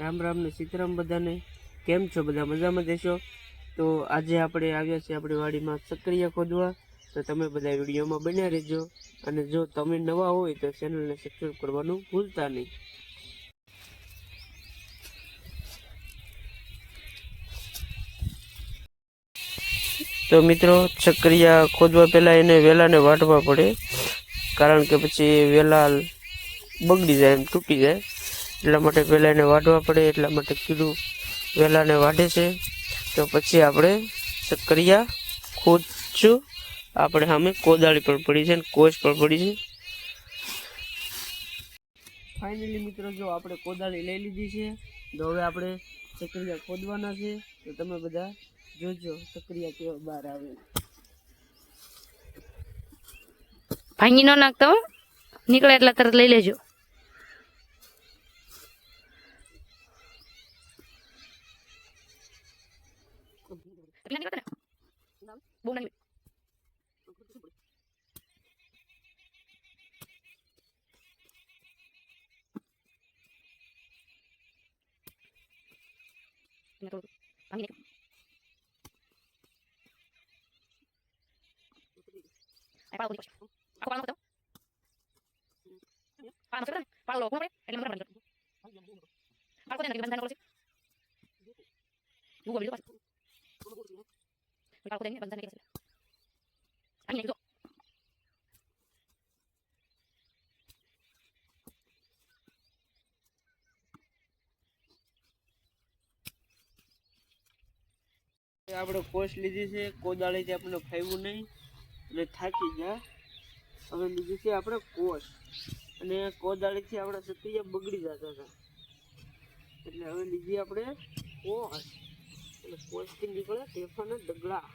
રામ રામ ને સીતારામ બધાને. કેમ છો બધા? મજામાં દેશો તો આજે આપણે આવ્યા છીએ આપણી વાડીમાં સક્રિય ખોદવા. તો તમે બધા વિડીયોમાં બન્યા રહેજો. અને જો તમે નવા હોય તો ચેનલને સબસ્ક્રાઈબ કરવાનું ભૂલતા નહીં. તો મિત્રો સક્રિયા ખોદવા પહેલાં એને વેલાને વાટવા પડે. કારણ કે પછી વેલા બગડી જાય એમ તૂટી જાય. એટલા માટે પહેલાં એને વાઢવા પડે એટલા માટે કીધું વેલાને વાઢે છે. તો પછી આપણે સક્કરિયા ખોદશું. આપણે સામે કોદાળી પણ પડી છે અને કોચ પણ પડી છે. ફાઇનલી મિત્રો જો આપણે કોદાળી લઈ લીધી છે તો હવે આપણે સક્રિયા ખોદવાના છે. તો તમે બધા જોજો સક્રિયા કેવા બહાર આવે. ભાંગી ન નાખતો હો. નીકળે એટલા તરત લઈ લેજો. બહુ નાની ભાંગી નાખ. આ પાડો બધી પછી. આખો પાડો કરતો. પાડો મસ્ત કરે ને? પાડો લોકો પડે એટલે મને પાડો પાડો કોને નાખી બંધાને કે અહીં જો આપણે કોષ લીધી છે, કોદાળીથી આપણે ફાવ્યું નહીં, અને થાકી ગયા. હવે લીધી છે આપણે કોષ અને કોદાળીથી આપણા સત્ય બગડી જતા હતા. એટલે હવે લીધી આપણે કોષ અને કોષથી નીકળે ટેફાના ડગલા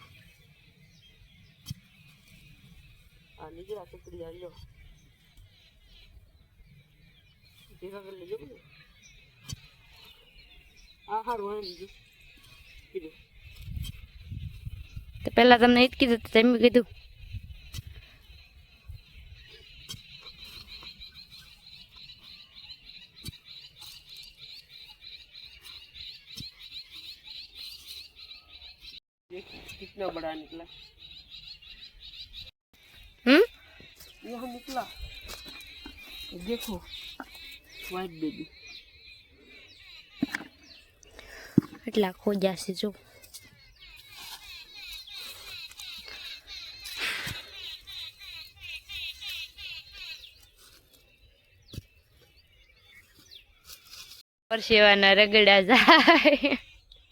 આ નીકળ્યા સત્રિયા લ્યો ભેગા કરી લેજો ને આ હારું હોય લીધું કીધું તો પહેલા તમને એ જ કીધું તો તમે કીધું देखो कितना बड़ा निकला હમ यहाँ निकला देखो व्हाइट बेबी એટલા ખોજ્યા છે જો પરસેવાના રગડા જાય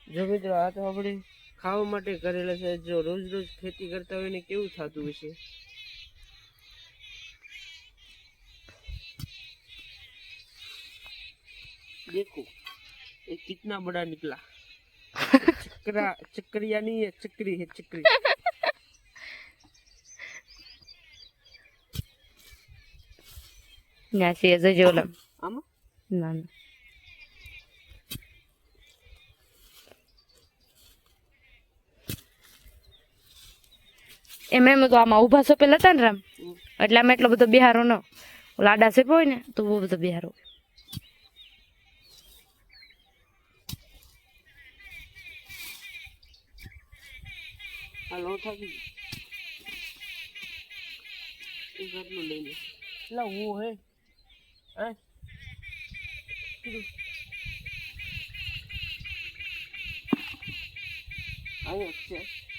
જો મિત્રો આ તો આપણે ખાવા માટે કરેલા છે. જો રોજ રોજ ખેતી કરતા હોય ને કેવું થતું હશે? દેખો એ કિતના બડા નીકળા ચકરા ચકરિયા નહીં ચકરી હે ચકરી. ના છે જો લમ આમાં? ના ના. એમ એમ તો આમાં ઊભા સોપેલ હતા ને રામ? એટલે આમાં એટલો બધો બિહારો ન. લાડા સેપો હોય ને તો બહુ બધો બિહારો. અહીંયા છે.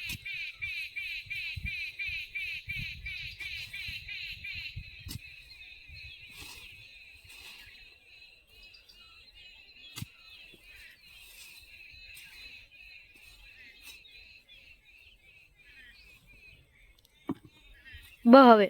બ હવે.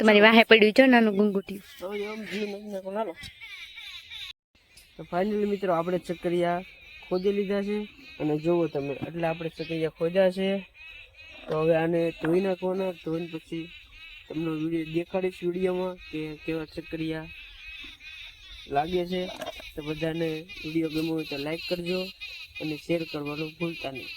તમારી વાહે પડ્યું છે નાનું ગુંગુટી તો ફાઇનલી મિત્રો આપણે ચક્કરિયા ખોદી લીધા છે. અને જુઓ તમે એટલે આપણે ચકૈયા ખોદ્યા છે. તો હવે આને ધોઈ નાખવાના, ધોઈને પછી તમને વીડિયો દેખાડીશ વિડીયોમાં કે કેવા ચકરિયા લાગે છે. તો બધાને વીડિયો ગમ્યો હોય તો લાઈક કરજો અને શેર કરવાનું ભૂલતા નહીં.